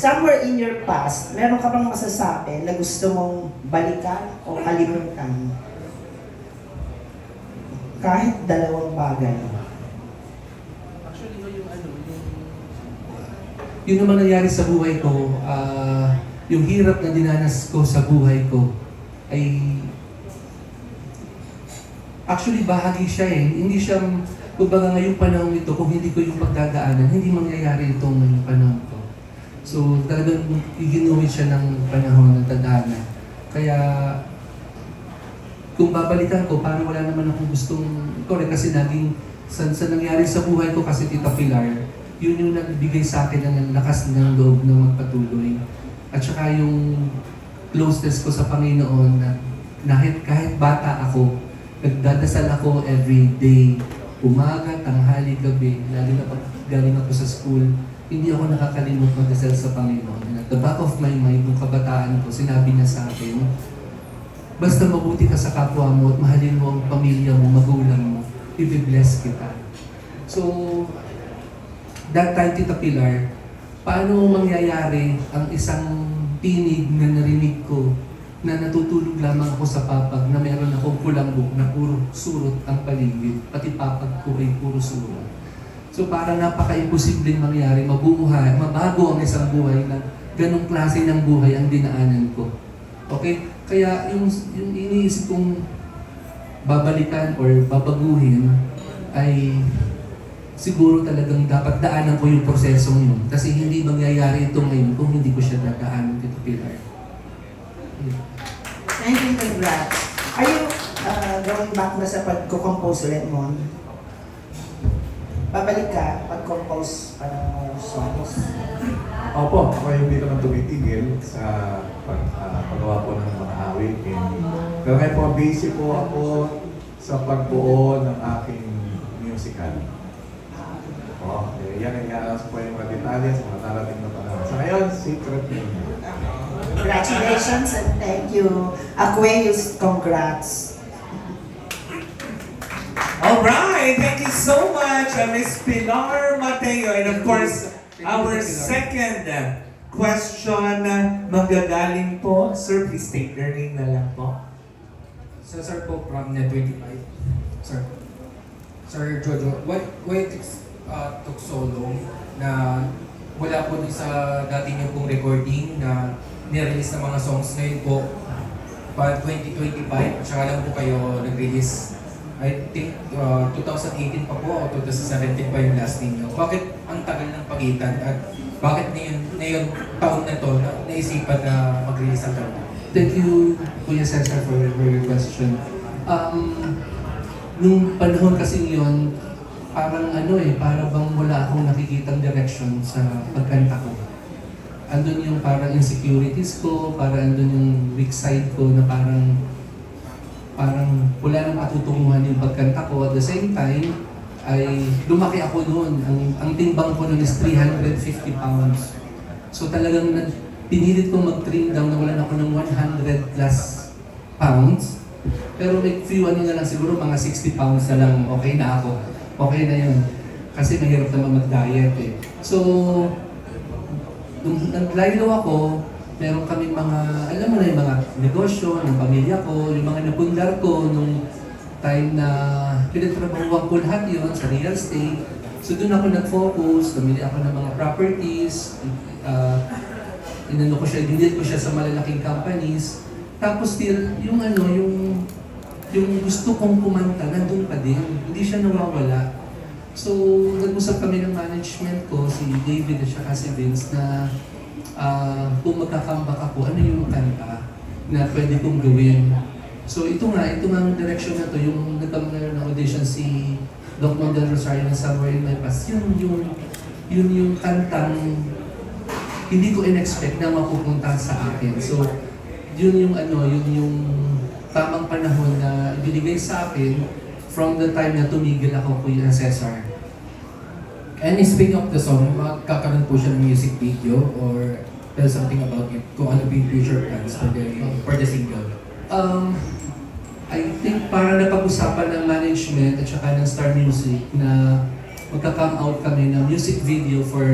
somewhere in your past, meron ka bang masasabi na gusto mong balikan o kalimutan? Kahit dalawang bagay. Actually, yung ano, yung... Yun naman nangyari sa buhay ko, ah, yung hirap na dinanas ko sa buhay ko ay actually bahagi siya eh. Hindi siya, kumbaga ngayong panahon ito, kung hindi ko yung pagdadaanan, hindi mangyayari itong ngayong panahon ko. So talagang iginuwi siya ng panahon ng tadhana. Kaya kung babalikan ko, parang wala naman akong gustong, correct, kasi naging, sa, sa nangyari sa buhay ko kasi Tita Pilar, yun yung nagbigay sa akin ng lakas ng loob na magpatuloy. At saka yung closeness ko sa Panginoon na kahit, kahit bata ako, nagdadasal ako every day, umaga, tanghali, gabi, lalo na pag galing ako sa school, hindi ako nakakalimot magdasal sa Panginoon. And at the back of my mind, nung kabataan ko, sinabi niya sa akin, Basta mabuti ka sa kapwa mo at mahalin mo ang pamilya mo, magulang mo, i-bless kita. So, that time, Tita Pilar, paano mangyayari ang isang tinig na narinig ko na natutulog lamang ako sa papag na meron akong kulambok na puro surot ang paligid, pati papag ko ay puro surot. So parang napaka-imposibleng mangyari, mabuhay, mabago ang isang buhay na ganong klase ng buhay ang dinaanan ko. Okay? Kaya yung, yung iniisip kong babalikan or babaguhin ay siguro talagang dapat daanan ko yung prosesong yun. Kasi hindi mangyayari ito ngayon kung hindi ko siya dadaanan dito, Pilar. Thank you, congrats. Are you uh, going back na sa pag-compose ulit mo? Babalik ka, pag-compose pa ng mga songs. Opo, ako hindi naman tumitigil sa pag, ah, paggawa po ng mga awitin. Pero ngayon po, busy po ako sa pagbuo ng aking musical. Oh, eh, yan ang iaas po yung mga detalye sa mga darating na panahon. Sa ngayon, secret name. Congratulations and thank you. Aquarius, congrats. All right, thank you so much, uh, Miss Pilar Mateo. And of course, our second question, magagaling po. Sir, please state your name na lang po. So, sir po from Net 25. Sir. Sir Jojo, why, why it uh, took so long na wala po dun sa dati niyo pong recording na nirelease ng mga songs ngayon po pa 2025 at saka lang po kayo nag-release I think uh, 2018 pa po o 2017 pa yung last ninyo. Bakit ang tagal ng pagitan at bakit ngayon, ngayon taon na to na naisipan na mag-release ang kanta? Thank you, Kuya Cesar, for, for your question. Um, nung panahon kasi yun, parang ano eh, parang bang wala akong nakikitang direction sa pagkanta ko. Andun yung parang insecurities ko, parang andun yung weak side ko na parang parang wala nang matutunguhan yung pagkanta ko. At the same time, ay lumaki ako noon. Ang, ang timbang ko noon is 350 pounds. So talagang nag, pinilit ko mag-trim down na wala ako ng 100 plus pounds. Pero like few ano na lang siguro mga 60 pounds na lang okay na ako. Okay na yun. Kasi mahirap naman mag-diet eh. So, nung nag-lilo ako, meron kami mga, alam mo na yung mga negosyo ng pamilya ko, yung mga napundar ko nung time na pinagtrabahuan ko lahat yun sa real estate. So doon ako nag-focus, namili ako ng mga properties, uh, inano ko siya, dinid ko siya sa malalaking companies. Tapos still, yung ano, yung yung gusto kong kumanta, nandun pa din. Hindi siya nawawala. So, nag-usap kami ng management ko, si David at saka si Vince, na ah, kung magkakambak ako, ano yung kanta na pwede kong gawin. So, ito nga, ito nga ang direction na to, yung nagkaroon ng audition si Doc Mondel Rosario ng Somewhere in My Past, yun yung, yun yung kantang hindi ko in-expect na mapupunta sa akin. So, yun yung ano, yun yung tamang panahon na ibinigay sa akin from the time na tumigil ako Kuya Cesar. And speaking of the song, magkakaroon po siya ng music video or tell something about it, kung ano yung future plans for the, for the single. Um, I think para napag-usapan ng management at saka ng Star Music na magka-come out kami ng music video for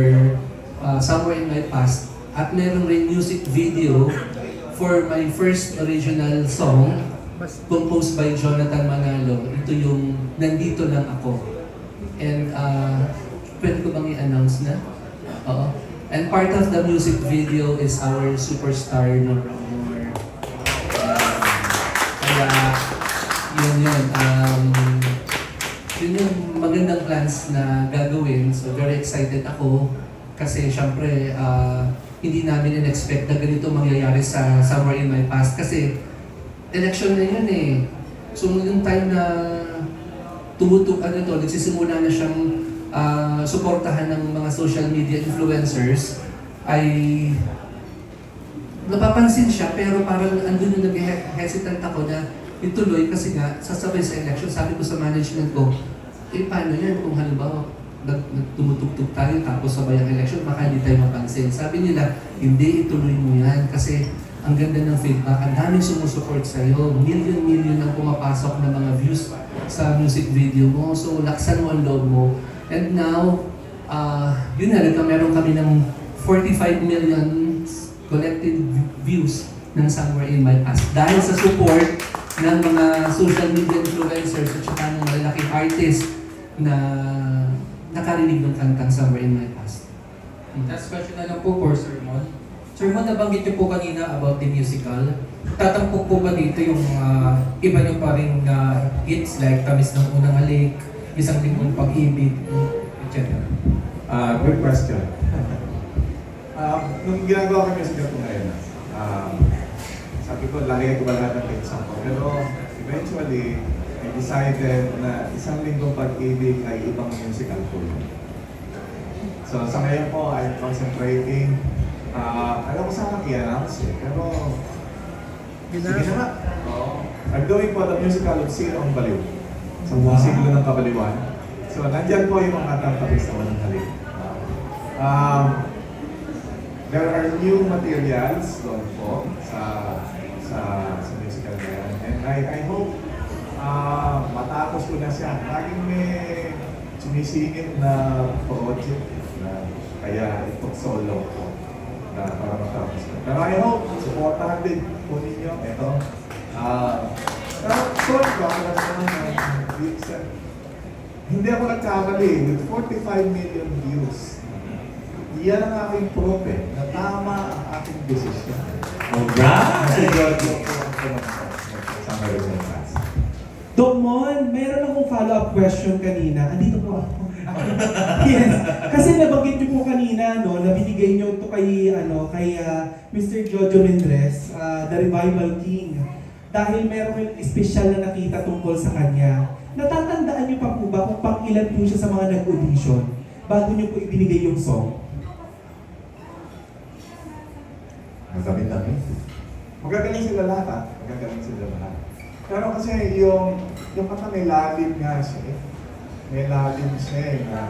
uh, Somewhere in My Past At meron rin music video for my first original song composed by Jonathan Manalo. Ito yung Nandito Lang Ako. And uh, pwede ko bang i-announce na? Oo. And part of the music video is our superstar Nora Moore. Um, kaya, yun yun. Um, yun yung magandang plans na gagawin. So very excited ako kasi syempre ah, hindi namin in-expect na ganito mangyayari sa Somewhere in My Past kasi election na yun eh. So yung time na tumutuk ano to, nagsisimula na siyang ah, suportahan ng mga social media influencers ay napapansin siya pero parang andun yung nag-hesitant ako na ituloy kasi nga sasabay sa election. Sabi ko sa management ko, eh paano yan kung halimbawa nag, nagtumutugtog tayo tapos sabay ang election, baka hindi tayo mapansin. Sabi nila, hindi ituloy mo yan kasi ang ganda ng feedback, ang daming sumusupport sa'yo. Million-million ang pumapasok na mga views sa music video mo. So, laksan mo ang loob mo. And now, uh, yun na, nagka meron kami ng 45 million collected views ng Somewhere in My Past. Dahil sa support ng mga social media influencers at saka ng malalaking artists na nakarinig ng kantang Somewhere in My Past. Last question na lang po for Sir Mon. Sir Mon, nabanggit niyo po kanina about the musical. Tatampok po ba dito yung ah, iba niyo pa rin na hits like Tamis ng Unang Halik, Isang Linggong Pag-ibig, etc. Ah, good question. um, nung ginagawa ko music ko ngayon, um, sabi ko, lagay ko ba lahat ng hits ako. Pero eventually, I decided na isang linggong pag-ibig ay ibang musical po. So sa ngayon po, I'm concentrating. Ah, alam ko sana i-announce eh, pero sige na nga. Oo. I'm doing po the musical of Sino ang Baliw. Sa buong siglo ng Kabaliwan. So, nandyan po yung mga tatabis na walang halik. Um, there are new materials doon po sa sa sa musical na yan. And I, I hope ah matapos ko na siya. Laging may sumisingit na project na kaya ito solo ko na para matapos ko. Pero I hope, supportahan din po ninyo. Ito. Pero sorry ko, ako lang naman eh. Hindi ako nagkamali with 45 million views. Yan ang aking proof eh, na tama ang aking desisyon. Alright! Ang pumunta sa Class. Domon, meron akong follow-up question kanina. Andito po ako. yes. Kasi nabanggit niyo po kanina, no, na binigay niyo ito kay, ano, kay ah, Mr. Jojo Mendres, ah, The Revival King. Dahil meron kayong espesyal na nakita tungkol sa kanya. Natatandaan niyo pa po ba kung pang ilan po siya sa mga nag-audition bago niyo po ibinigay yung song? Ang dami-dami. Magagaling sila lahat ah. Magagaling sila lahat. Pero kasi yung, yung kanta may lalim nga siya eh. May lalim siya eh na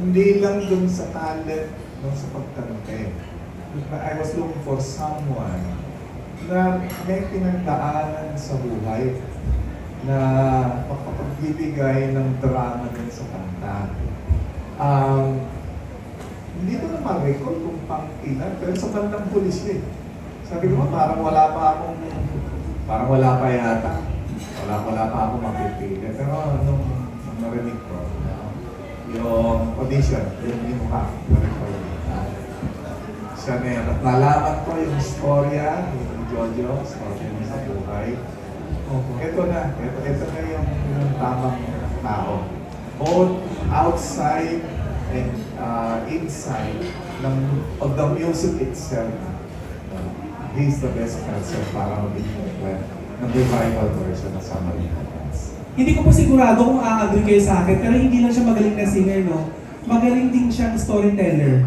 hindi lang dun sa talent dun sa pagkanta eh. I was looking for someone na may pinagdaanan sa buhay na makapagbibigay ng drama din sa kanta. Um, hindi ko na ma-recall kung pang ilan, pero sa bandang pulis eh. Sabi ko, parang wala pa akong, parang wala pa yata. Wala, wala pa ako mapipili. Pero nung, nung narinig ko, yung audition, yung inuha, na-record. Siya na yan. At nalaman ko yung storya ni Jojo, storya niya sa buhay. Ito na, ito, ito na yung, yung tamang tao. Both outside and uh, inside ng of the music itself. Uh, he's the best person para maging well, ng revival version ng Dance. Hindi ko po sigurado kung a-agree kayo sa akin, pero hindi lang siya magaling na singer, no? Magaling din siyang storyteller.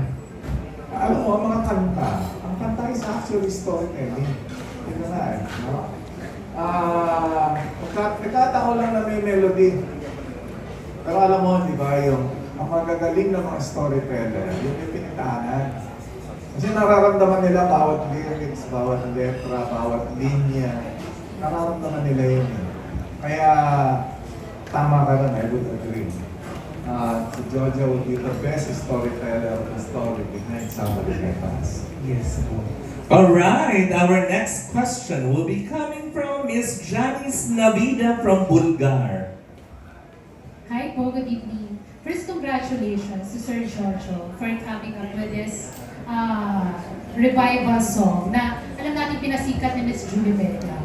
Alam mo, ang mga kanta, ang kanta is actually storytelling. Ito na eh. No? Ah, nagkataon lang na may melody. Pero alam mo, di ba, yung ang magagaling ng mga storyteller, yung may pinitahanan. Kasi nararamdaman nila bawat lyrics, bawat letra, bawat linya. Nararamdaman nila yun. eh. Kaya, tama ka rin, I would agree. Uh, si Jojo will be the best storyteller of the story behind somebody like us. Yes po. Alright, our next question will be coming from Miss Janice Navida from Bulgar. Hi po, good evening. First, congratulations to Sir Jojo for coming up with this uh, revival song na alam natin pinasikat ni Miss Julie Vega.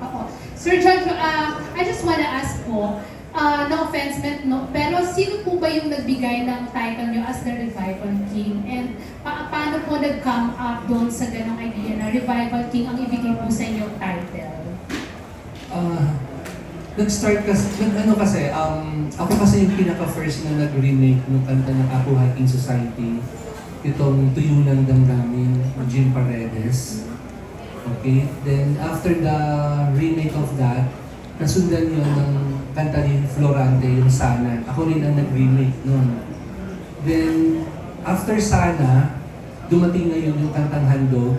Ako. Sir Jojo, uh, I just wanna ask po, uh, no offense meant no, pero sino po ba yung nagbigay ng title nyo as the Revival King? And pa paano po nag-come up doon sa ganong idea na Revival King ang ibigay po sa inyong title? Ah, nag-start kasi, nag, ano kasi, um, ako kasi yung pinaka-first na nag-remake ng kanta ng Ako Hiking Society. Itong Tuyo ng Damdamin, Jim Paredes. Okay, then after the remake of that, nasundan yun ng kanta ni Florante, yung Sana. Ako rin ang nag-remake nun. Then, after Sana, dumating ngayon yung kantang Handog.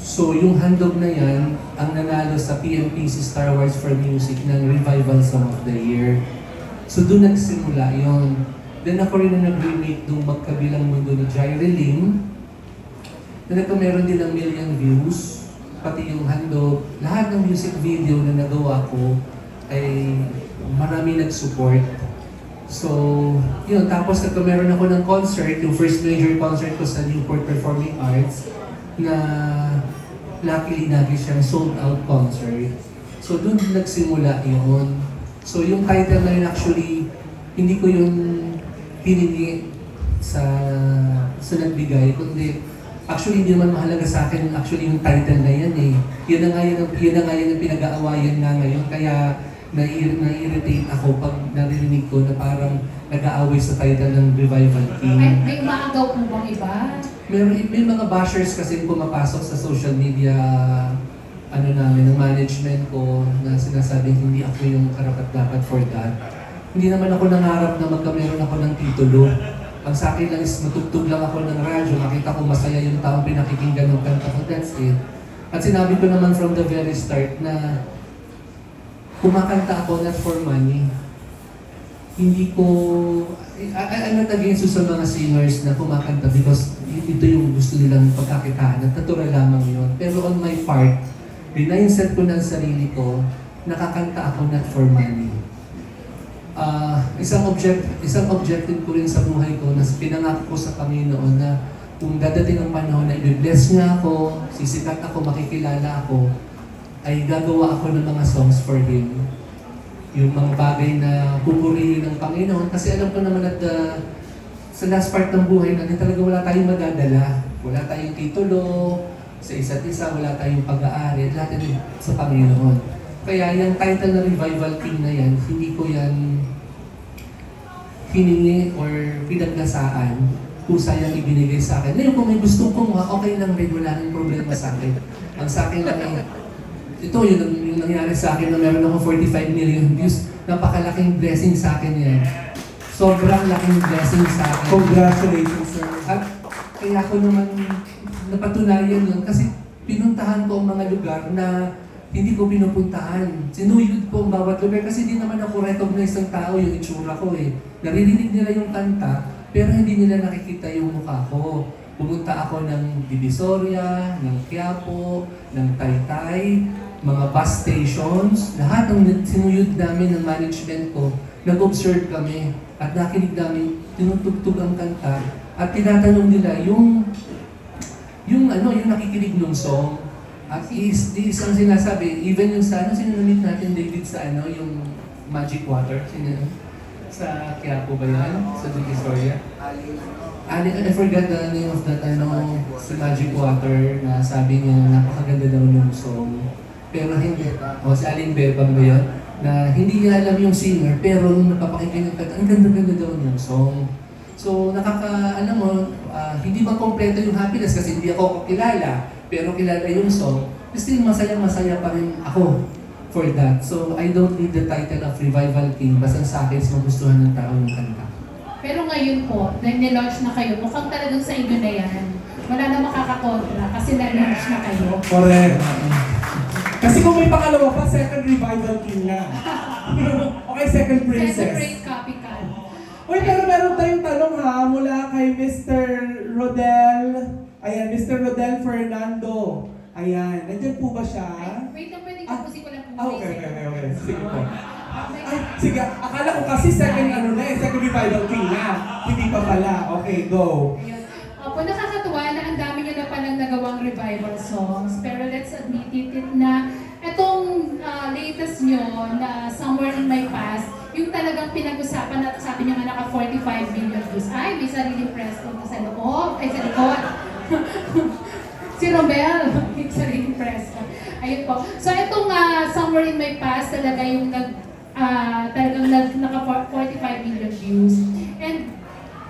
So, yung handog na yan, ang nanalo sa PMPC Star Wars for Music ng Revival Song of the Year. So, doon nagsimula yon. Then ako rin na nag-remake nung Magkabilang Mundo ni Jaire Lim. Na ito meron din ng million views. Pati yung handog. Lahat ng music video na nagawa ko ay marami nag-support. So, yun. Tapos ito meron ako ng concert, yung first major concert ko sa Newport Performing Arts na luckily lagi siyang sold out concert. So doon nagsimula yun. So yung title na yun actually, hindi ko yun hiningi sa sa nagbigay, kundi actually hindi naman mahalaga sa akin actually yung title na yan eh. Yun na nga yun, yun na nga yun ang pinag-aawayan nga ngayon. Kaya nai- nai-irritate ako pag narinig ko na parang nag-aaway sa title ng Revival King. Ay, may umaagaw po bang iba? Meron, may mga bashers kasi pumapasok sa social media ano namin, ng management ko na sinasabing hindi ako yung karapat dapat for that. Hindi naman ako nangarap na magkameron ako ng titulo. Ang sa akin lang is matugtog lang ako ng radyo, makita ko masaya yung taong pinakikinggan ng kanta ko, that's it. At sinabi ko naman from the very start na kumakanta ako not for money. Hindi ko, I, I, I'm not against sa mga singers na kumakanta because ito yung gusto nilang pagkakitaan at natural lamang yun. Pero on my part, rinayinset ko ang sarili ko, nakakanta ako not for money. Ah, isang object, isang objective ko rin sa buhay ko na pinangako ko sa Panginoon na kung dadating ang panahon na i-bless niya ako, sisikat ako, makikilala ako, ay gagawa ako ng mga songs for Him. Yung mga bagay na pupurihin ng Panginoon. Kasi alam ko naman at uh, sa last part ng buhay natin talaga wala tayong madadala. Wala tayong titulo sa isa't isa, wala tayong pag-aari. Lahat sa Panginoon. Kaya yung title na Revival King na yan, hindi ko yan hiningi or pinaglasaan kung sayang ibinigay sa akin. Ngayon, kung may gustong kumuha, okay lang rin, wala nang problema sa akin. Ang sa akin lang ay, ito yun ang yung nangyari sa akin na meron ako 45 million views. Napakalaking blessing sa akin yan. Sobrang laking blessing sa akin. Congratulations, sir. At kaya ko naman napatunayan yun kasi pinuntahan ko ang mga lugar na hindi ko pinupuntahan. Sinuyod ko ang bawat lugar kasi hindi naman ako recognize ng tao yung itsura ko eh. Naririnig nila yung kanta pero hindi nila nakikita yung mukha ko. Pumunta ako ng Divisoria, ng Quiapo, ng Taytay, mga bus stations, lahat ng sinuyod namin ng management ko, nag-observe kami at nakinig namin, tinutugtog ang kanta at tinatanong nila yung yung ano, yung nakikinig ng song. At is, is ang sinasabi, even yung sa ano, na-meet natin David sa ano, yung Magic Water, yun? Sa Quiapo ba yan? Sa Divisoria? Ali, I forgot the name of that ano, si Magic Water na sabi niya napakaganda daw ng song. Pero hindi, o si Aling Bebang ba yun? Na hindi niya alam yung singer, pero nung napapakinggan yung kanta, ang ganda-ganda daw ng song. So, nakaka, alam mo, ah, hindi ba kompleto yung happiness kasi hindi ako kilala, pero kilala yung song, still masaya-masaya pa rin ako for that. So, I don't need the title of Revival King, basta sa akin is magustuhan ng tao yung kanta. Pero ngayon po, na nilaunch na kayo, mukhang talagang sa inyo na yan. Wala na makakakontra kasi na-launch na kayo. Correct. Kasi kung may pangalawa pa, second revival king na. okay, second Second princess. rate copycat. Uy, pero meron tayong tanong ha, mula kay Mr. Rodel. Ayan, Mr. Rodel Fernando. Ayan, nandyan po ba siya? Ay, wait lang, pwede Ah, ko lang po. Ah, okay, okay, okay, okay. Sige po. Ay, sige, akala ko kasi second ano na eh, second revival king na. Hindi pa pala. Okay, go. Ayun. Opo, nakakatuwa na ang dami niyo na palang nagawang revival songs. Pero let's admit it, it na itong ah, latest nyo na Somewhere in My Past, yung talagang pinag-usapan at sabi niyo nga naka 45 million views. Ay, may sariling press con sa loob. Ay, sa likod. si Romel, may sariling press con. Ayun po. So itong ah, Somewhere in My Past talaga yung nag ah, talagang nag, naka 45 million views. And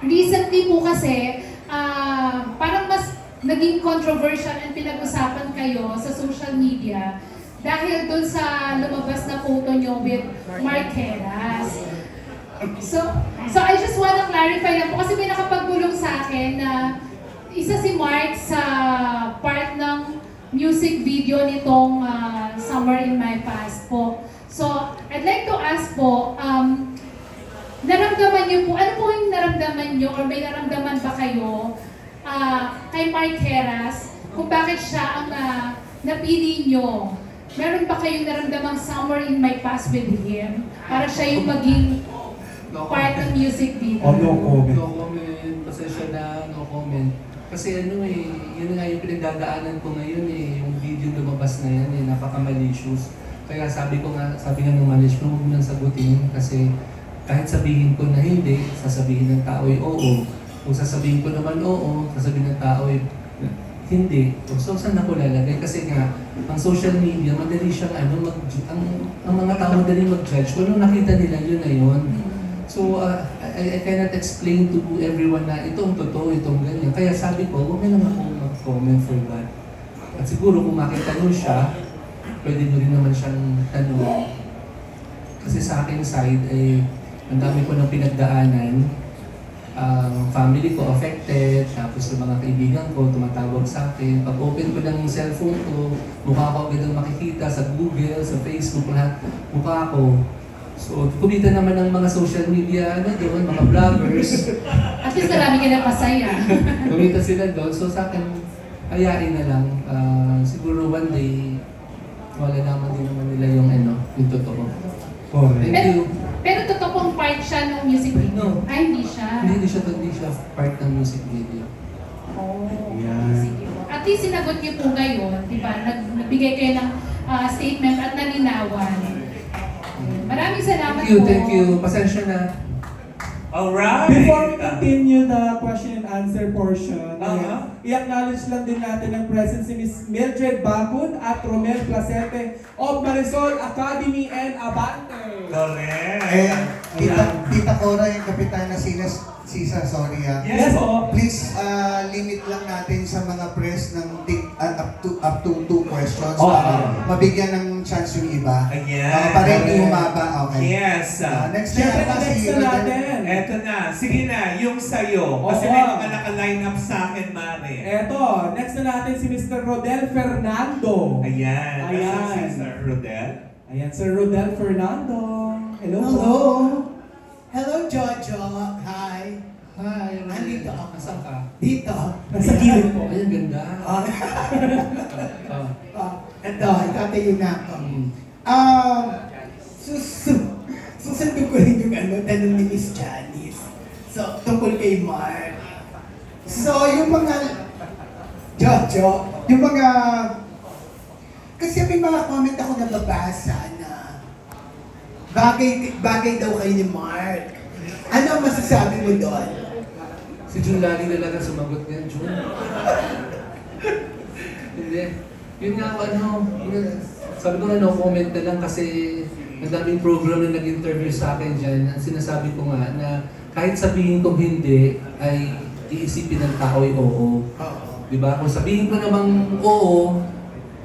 recently po kasi, ah, parang mas naging controversial and pinag-usapan kayo sa social media dahil dun sa lumabas na photo nyo with Mark Heras. So, so I just wanna clarify lang po kasi may nakapagulong sa akin na isa si Mark sa part ng music video nitong ah, Summer in My Past po. So, I'd like to ask po, um, naramdaman niyo po, ano po yung naramdaman niyo or may naramdaman ba kayo ah, kay Mark Heras kung bakit siya ang ah, napili niyo? Meron ba kayong naramdamang Summer in My Past with him? Para siya yung maging part ng music video. Oh, no comment. No comment. Pasensya na, no comment. Kasi ano eh, yun nga yung pinagdadaanan ko ngayon eh, yung video lumabas na yan eh, napaka-malicious. Kaya sabi ko nga, sabi nga ng management, huwag mo nang sagutin kasi kahit sabihin ko na hindi, sasabihin ng tao ay oo. Kung sasabihin ko naman oo, sasabihin ng tao ay hindi. So saan ako lalagay? Kasi nga, ang social media, madali siyang ano, mag, ang, ang mga tao madali mag-judge. Kung nakita nila, yun na yun. So, uh, I, I cannot explain to everyone na ito ang totoo, itong ganyan. Kaya sabi ko, huwag na lang ako mag-comment for that. At siguro kung makita nyo siya, pwede nyo rin naman siyang tanong. Kasi sa aking side, ay ang dami ko ng pinagdaanan. Ang family ko affected, tapos yung mga kaibigan ko tumatawag sa akin. Pag open ko ng cellphone ko, mukha ko agad makikita sa Google, sa Facebook, lahat. Mukha ko. So, kumita naman ng mga social media, ano doon, mga vloggers. At least marami ka na pasaya. kumita sila doon. So, sa akin, ayain na lang. Ah, siguro one day, wala naman din naman nila yung ano, yung totoo. Correct. Thank Pero, you. pero totoo pong part siya ng music video. No. Ay, hindi siya. Hindi, hindi siya, hindi siya part ng music video. Oh, sige po. At least sinagot niyo po ngayon, di ba? Nag, nagbigay kayo ng ah, statement at nalinawan. Maraming salamat Thank you, po. thank you. Pasensya na. Alright! Before we continue the question and answer portion, Uh-huh. i-acknowledge lang din natin ang presence ni Ms. Mildred Bagud at Romel Placete of Marisol Academy and Abante. Correct! Eh, Tita, Tita Cora, yung kapitana Silas, Sisa, sorry ah. Yes, po. Please, ah, limit lang natin sa mga press ng tig, ah, up to up to two questions Oh, para ah. mabigyan ng chance yung iba. Ayan. Ah, para hindi humaba, okay. Yes! Ah, next na Siyempre, yata next na natin. Eto na. Sige na, yung sa'yo. Kasi Oo. may mga naka-line up sa akin, Mare. Eto, next na natin si Mr. Rodel Fernando. Ayan. Ayan. Ayan. Si Sir Rodel. Ayan, Sir Rodel Fernando. Hello, po. Hello. Hello, Jojo. Hi. Hi, Nandito ako. Asan ka? Dito. Nasa gilid po. Ay, ang ganda. Ah, ito, itatayo na ako. mm. Um, susu susundin ko rin yung ano, tanong ni Miss Janice. So, tungkol kay Mark. So, yung mga, Jojo, yung mga, kasi may mga comment ako nababasa na bagay, bagay daw kayo ni Mark. Ano ang masasabi mo doon? Si Jun lagi na lang ang sumagot niyan, Jun. Hindi. Yun nga, ano, sabi ko nga no comment na lang kasi ang daming program na nag-interview sa akin dyan. Ang sinasabi ko nga na kahit sabihin kong hindi, ay iisipin ng tao ay oo. Di ba? Kung sabihin ko namang oo,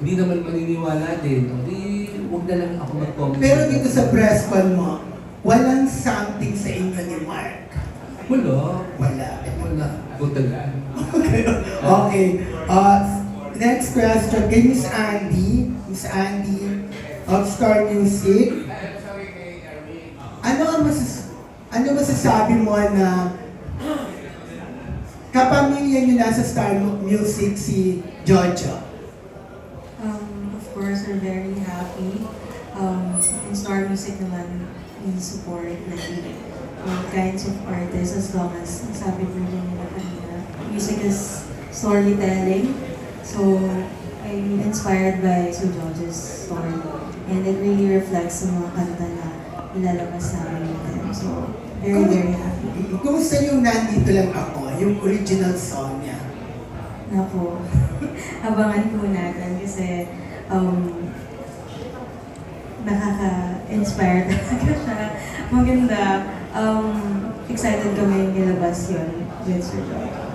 hindi naman maniniwala din. O di, huwag na lang ako mag-comment. Pero dito sa press con mo, walang something sa inyo ni Mark. Wala. Wala. Wala. Butal. okay. Uh, next question kay Miss Andy. Miss Andy of Star Music. Ano ang masas ano masasabi mo na kapamilya niyo nasa Star Music si Jojo? Um, of course, we're very happy. Um, in Star Music naman, we support like all kinds of artists as long as sabi ko rin nila kanina. Music is storytelling. So, I'm inspired by Sir George's story. And it really reflects sa mga kanta na ilalabas namin him. So, very, very happy. Kumusta yung nandito lang ako, yung original song niya? Naku, abangan po natin kasi um, nakaka-inspire talaga siya. Maganda. Um, excited kami yung ilabas yun with Sir Joy.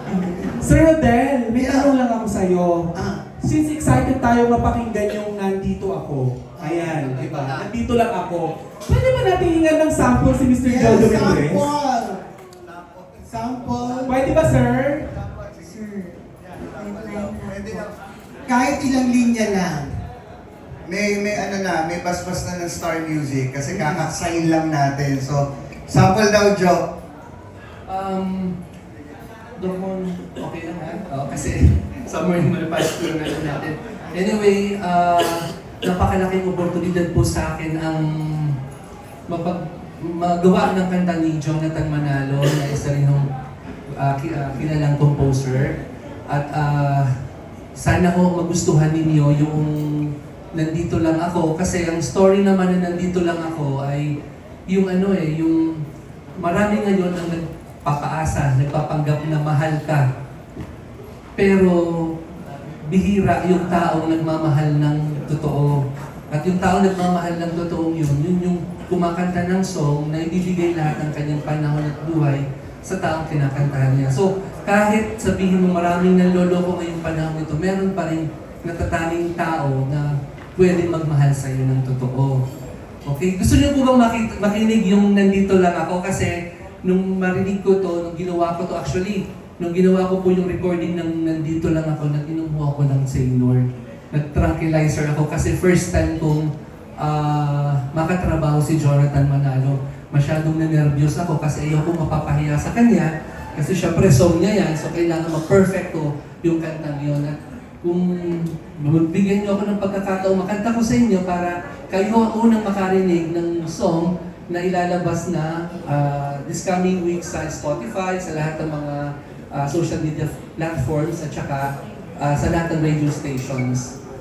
Sir Rodel, may Yeah. tanong lang ako sa'yo. Ah, Since excited tayo mapakinggan yung nandito ako, ayan, di ba? Nandito lang ako. Pwede ba natin hingan ng sample si Mr. yes, Jojo Mendez? sample! Sample! Pwede ba, sir? Sir, wait lang. Kahit ilang linya lang. May may ano na, may basbas na ng Star Music kasi kakasign lang natin. So, sample daw, Joe. Um, Dormon, okay lang ha? Oh, kasi somewhere in lang na lang natin. Anyway, uh, napakalaking oportunidad po sa akin ang mapag magawa ng kanta ni Jonathan Manalo na isa rin ng uh, ki- uh, kilalang composer. At uh, sana ho magustuhan ninyo yung nandito lang ako kasi ang story naman na nandito lang ako ay yung ano eh, yung marami ngayon ang nagpapaasa, nagpapanggap na mahal ka. Pero bihira yung taong nagmamahal ng totoo. At yung taong nagmamahal ng totoo yun, yun yung kumakanta ng song na ibibigay lahat ng kanyang panahon at buhay sa taong kinakantahan niya. So, kahit sabihin mo maraming nanloloko ngayong panahon ito, meron pa rin natatanging tao na pwedeng magmahal sa iyo ng totoo. Okay? Gusto niyo po bang makinig yung nandito lang ako? Kasi nung marinig ko to, nung ginawa ko to, actually, nung ginawa ko po yung recording ng nandito lang ako, nag-inumo ako ng Saynor. Nag-tranquilizer ako kasi first time kong ah, makatrabaho si Jonathan Manalo. Masyadong na-nervyos ako kasi ayaw ko mapapahiya sa kanya. Kasi syempre song niya yan, so kailangan ma-perfecto yung kantang yun. At kung magbigyan niyo ako ng pagkakataon, makanta ko sa inyo para kayo ang unang makarinig ng song na ilalabas na ah, this coming week sa Spotify, sa lahat ng mga ah, social media platforms at saka ah, sa lahat ng radio stations.